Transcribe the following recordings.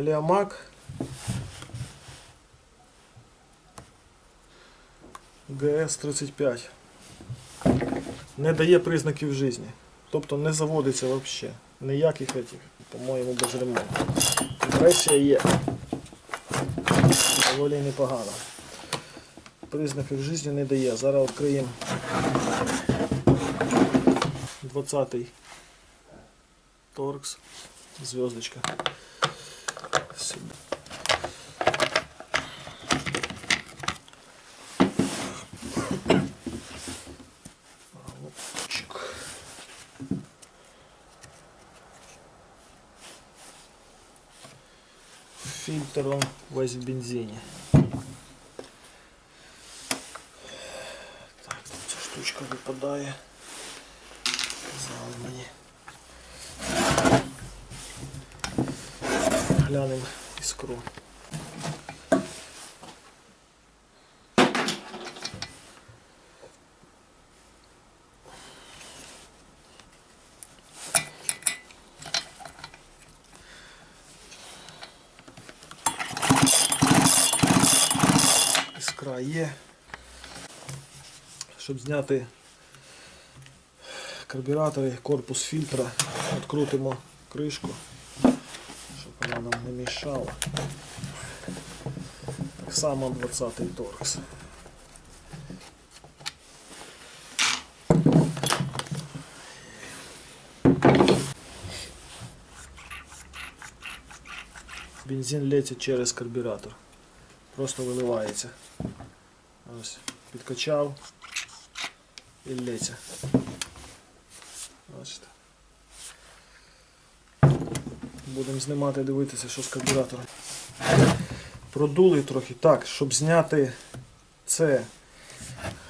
Аліамак. ГС-35. Не дає признаків життя. Тобто не заводиться взагалі. Ніяких этих, по-моєму, без ремонту. Компресія є. Доволі непогано. Признаків життя не дає. Зараз відкриємо 20-й торкс. Звездочка. Сюди. Фильтр он весь в бензине. Так, ця штучка випадає. Глянемо іскру. Іскра є. Щоб зняти карбюратор і корпус фільтра, відкрутимо кришку, вона нам не мішала. Так само 20-й торкс. Бензин летить через карбюратор. Просто виливається. Ось, підкачав і лється. Бачите. Будемо знімати, дивитися, що з карбюратором. Продули трохи. Так, щоб зняти це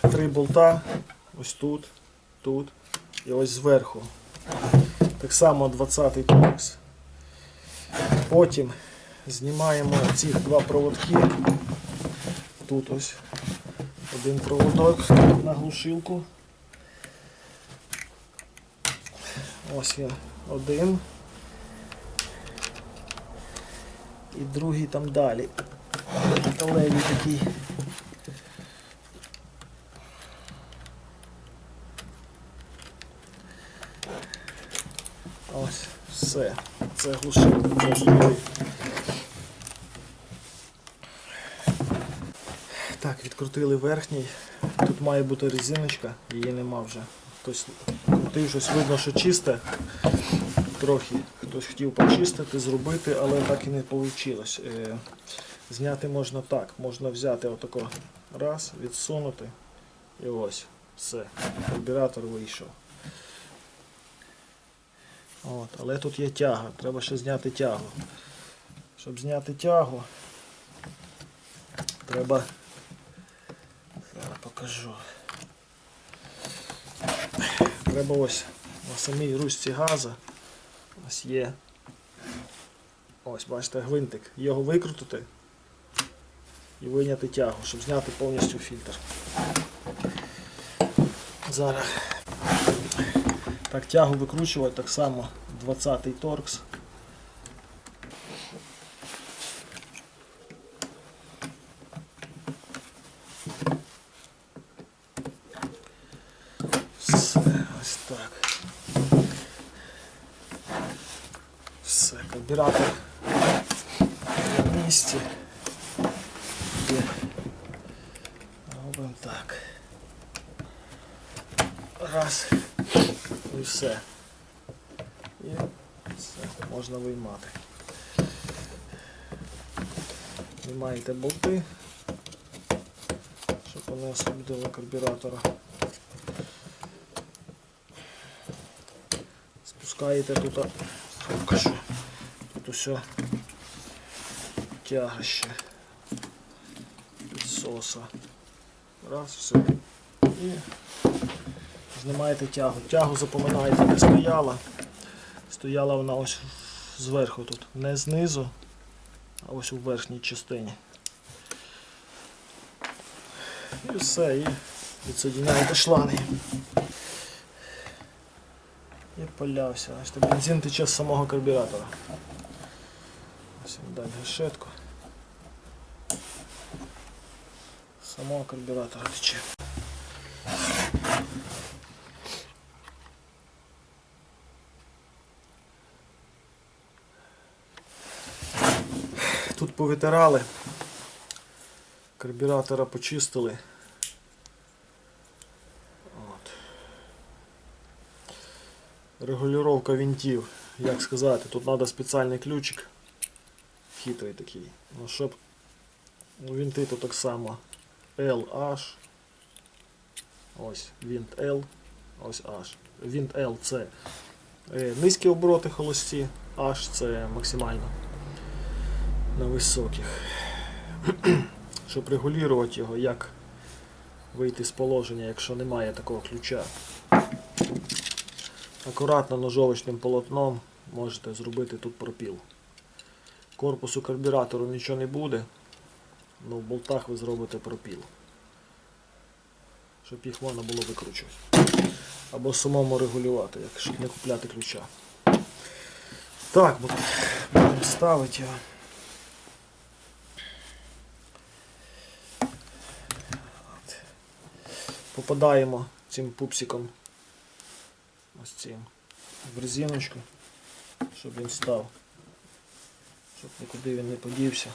три болта, ось тут, тут і ось зверху. Так само 20-й торкс. Потім знімаємо ці два проводки. Тут ось один проводок на глушилку. Ось я один. І другий там далі. Металевий такий. Ось, все. Це глушилка. Так, відкрутили верхній. Тут має бути резиночка, її нема вже. Хтось крутив щось видно, що чисте. Трохи хтось хотів почистити, зробити, але так і не вийшло. Е, зняти можна так. Можна взяти отако раз, відсунути і ось. Все. Карбюратор вийшов. От, але тут є тяга, треба ще зняти тягу. Щоб зняти тягу, треба Зараз покажу. Треба ось на самій ручці газа. Ось є. Ось, бачите, гвинтик. Його викрутити і вийняти тягу, щоб зняти повністю фільтр. Зараз. Так, тягу викручувати так само 20-й торкс. Все, ось так. Все, карбюратор на місці. Є. Робимо так. Раз. І все. І все, можна виймати. Виймаєте болти, щоб вони освободили карбюратора. Спускаєте тут, покажу, тут усе тяга ще підсоса. Раз, все. І знімаєте тягу. Тягу запоминаєте, де стояла. Стояла вона ось зверху тут, не знизу, а ось у верхній частині. І все, і відсоединяєте шланги. І полявся. Бачите, бензин тече з самого карбюратора. Ось він далі гашетку. Самого карбюратора тече. Тут повитирали, карбюратора почистили. От. Регулювання винтів, як сказати, тут треба спеціальний ключик. Хитрий такий. Ну, щоб винти то так само LH. Ось винт L, ось H. Винт L це низькі обороти холості, H це максимально на високих. Щоб регулювати його, як вийти з положення, якщо немає такого ключа. Акуратно ножовочним полотном можете зробити тут пропіл. Корпусу карбюратору нічого не буде, але в болтах ви зробите пропіл. Щоб їх можна було викручувати. Або самому регулювати, якщо не купляти ключа. Так, будемо ставити його. Попадаємо цим пупсиком ось цим в резиночку, щоб він став, щоб нікуди він не подівся.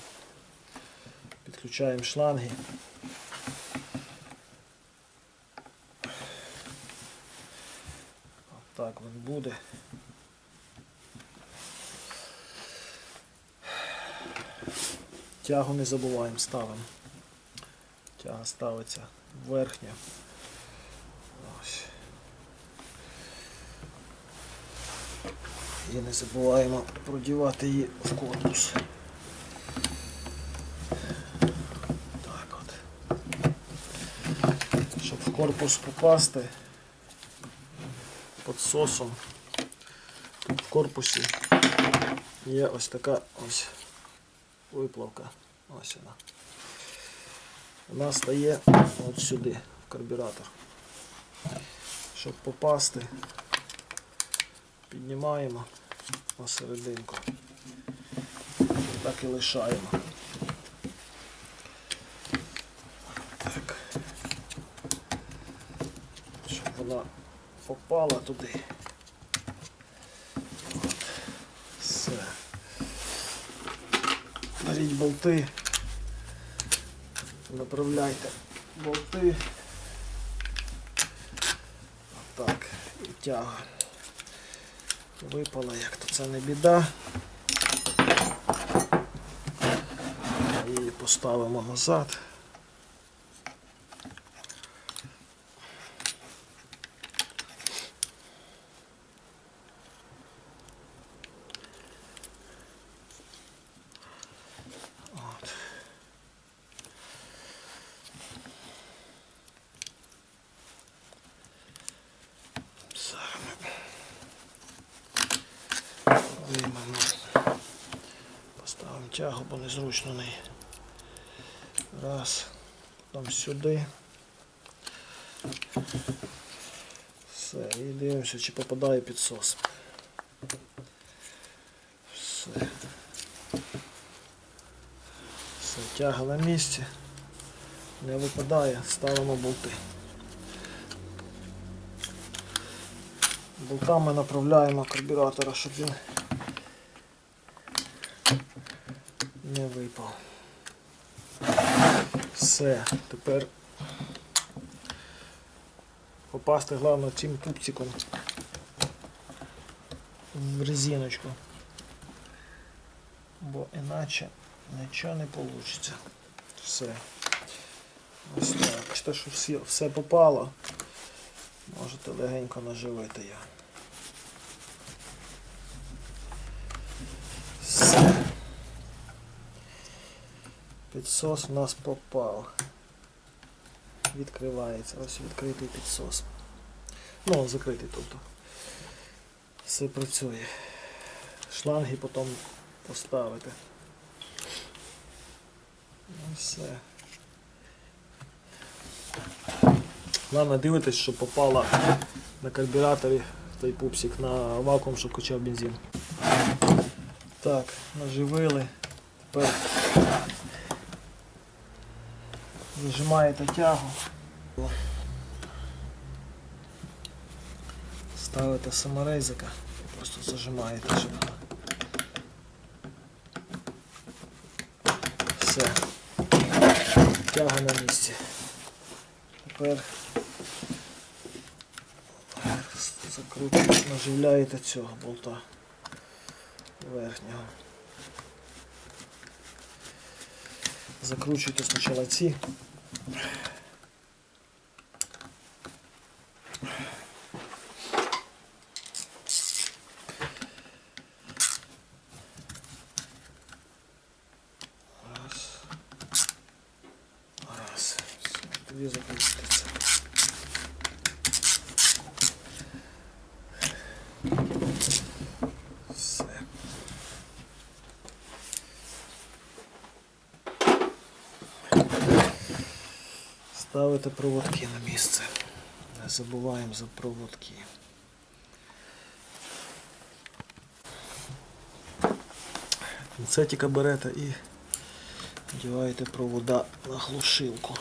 Підключаємо шланги. Так він буде. Тягу не забуваємо, ставимо. Тяга ставиться верхня. Ось. І не забуваємо продівати її в корпус. Так от. Щоб в корпус попасти під сосом. Тут в корпусі є ось така ось виплавка. Ось вона. Вона стає от сюди, в карбюратор. Щоб попасти, піднімаємо на серединку. Так і лишаємо. Так. Щоб вона попала туди. Все. Беріть болти. Направляйте болти. Так, і тяга. Випала, як то це не біда. Її поставимо назад. Виймемо. Поставимо тягу, бо незручно неї. Раз. Потім сюди. Все. І дивимося, чи попадає підсос. Все. Все, тяга на місці. Не випадає, ставимо болти. Болтами направляємо карбюратора, щоб він не випав. Все, тепер попасти головне цим пупциком в резиночку, бо іначе нічого не вийде. Все. Ось так. Бачите, що все попало. Можете легенько наживити його. Все. Підсос у нас попав. Відкривається. Ось відкритий підсос. Ну, закритий тобто. Все працює. Шланги потім поставити. Ну, все. Головне дивитись, щоб попала на карбюраторі той пупсик на вакуум, щоб качав бензин. Так, наживили. Тепер Зажимаєте тягу. Ставите саморезика і просто зажимаєте, щоб. Все. Тяга на місці. Тепер закручуєте, наживляєте цього болта верхнього. Закручуйте спочатку ці. Раз. Раз. Все, Тоді закрутите це. Все. Ставите проводки на місце. Не забуваємо за проводки. Пінцетика берете і вдіваєте провода на глушилку.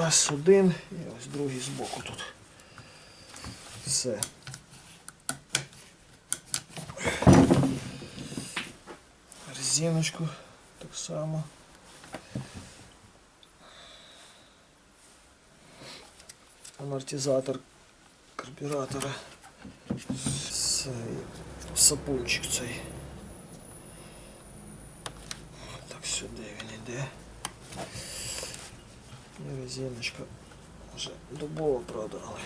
Раз, один і ось другий збоку тут. Все. Резиночку так само. Амортизатор карбюратора. Цей сапунчик цей. Так сюди він йде. І резиночка вже дубова, правда, але.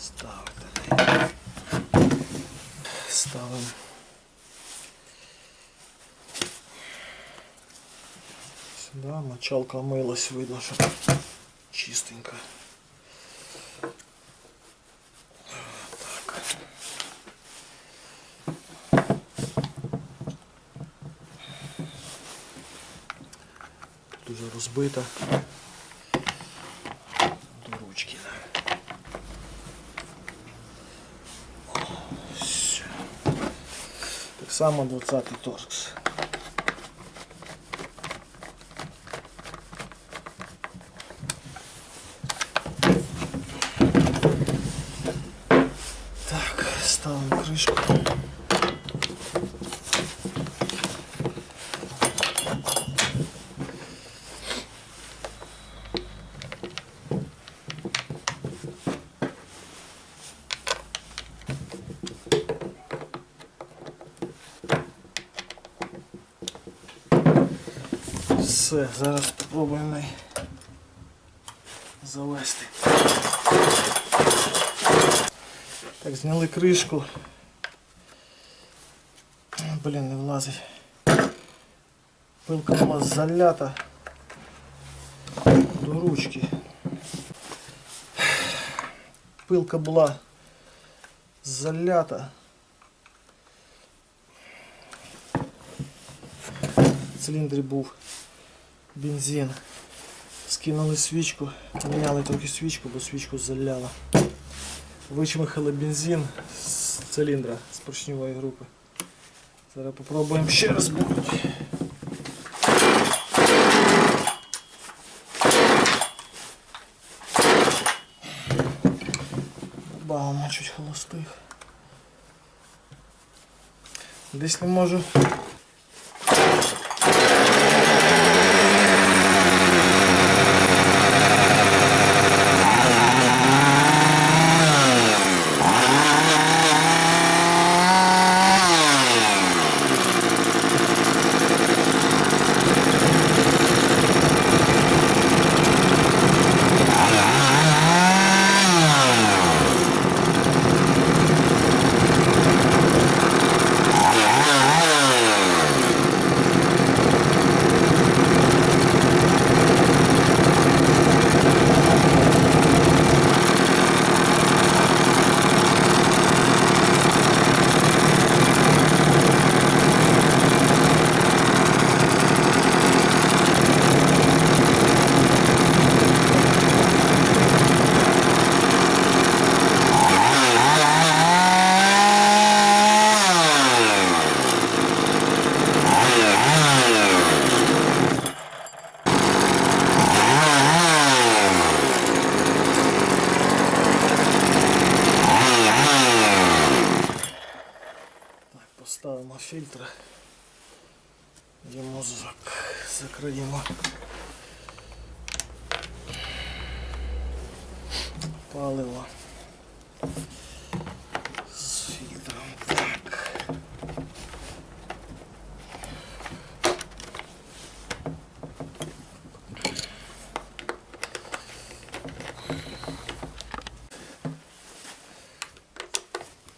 Ставити Ставимо. Сюди мочалка милась, видно, що чистенька. До ручки. Так само 20-й торкс. Так, ставимо крышку. Все, зараз спробуємо завести. Так, зняли кришку. Блін, не влазить. Пилка була залята до ручки. Пилка була залята. В був бензин. Скинули свічку, поміняли трохи свічку, бо свічку заляла. Вичмихали бензин з циліндра з поршневої групи. Зараз попробуємо ще раз бухнути. Добавимо чуть холостих. Десь не можу. Закриємо. Паливо. З фільтром. Так.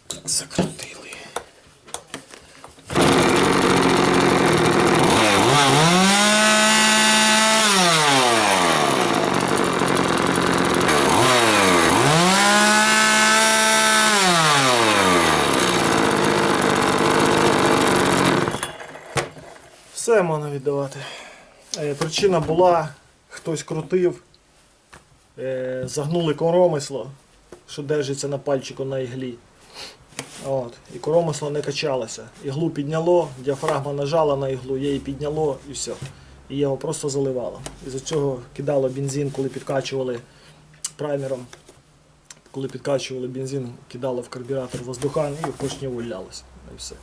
Так, закрутили. Все можна віддавати. Е, Причина була, хтось крутив, е, загнули коромисло, що держиться на пальчику на іглі. От. І коромисло не качалося. Іглу підняло, діафрагма нажала на іглу, її підняло і все. І його просто заливало. Із-за цього кидало бензин, коли підкачували праймером. Коли підкачували бензин, кидало в карбюратор воздухан і в поршню вилялося. І все.